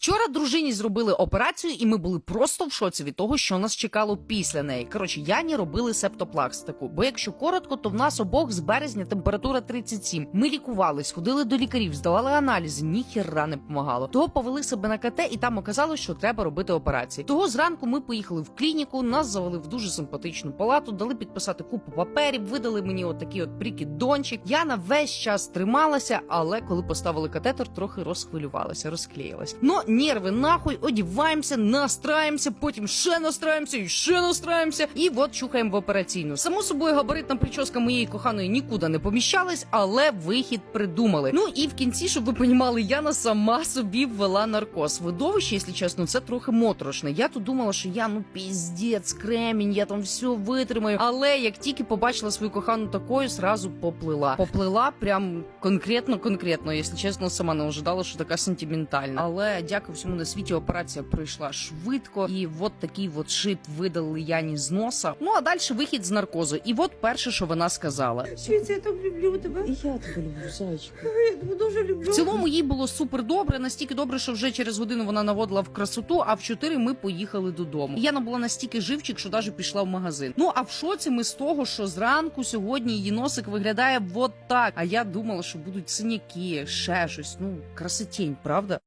Вчора дружині зробили операцію, і ми були просто в шоці від того, що нас чекало після неї. Коротше, Яні робили септопластику. Бо якщо коротко, то в нас обох з березня температура 37. Ми лікувались, ходили до лікарів, здавали аналізи, ніхіра не помагало. Того повели себе на КТ, і там оказалось, що треба робити операції. Того зранку ми поїхали в клініку, нас завели в дуже симпатичну палату, дали підписати купу паперів, видали мені отакий от прикидончик. Яна весь час трималася, але коли поставили катетер, трохи розхвилювалася, розклеїлась. Ну, нерви нахуй, одіваємося, настраємося, потім ще настраємося і ще настраємося. І от чухаємо в операційну. Само собою, габаритна прическа моєї коханої нікуди не поміщалась, але вихід придумали. Ну і в кінці, щоб ви понімали, Яна сама собі ввела наркоз. Видовище, якщо чесно, це трохи моторошне. Я тут думала, що я ну піздець, кремінь, я там все витримаю. Але як тільки побачила свою кохану такою, зразу поплила. Поплила прям конкретно, конкретно. Якщо чесно, сама не ожидала, що така сентиментальна. Але дякую всьому на світі. Операція пройшла швидко, і от такий от шип видали Яні з носа. Ну а далі вихід з наркозу. І от перше, що вона сказала. Світі, я так люблю тебе. І я тебе люблю, зайчику. Я тебе дуже люблю. В цілому їй було супер добре, настільки добре, що вже через годину вона наводила в красоту, а в 4 ми поїхали додому. І Яна була настільки живчик, що навіть пішла в магазин. Ну а в шоці ми з того, що зранку сьогодні її носик виглядає вот так. А я думала, що будуть синяки, ще щось. Ну красотінь, правда?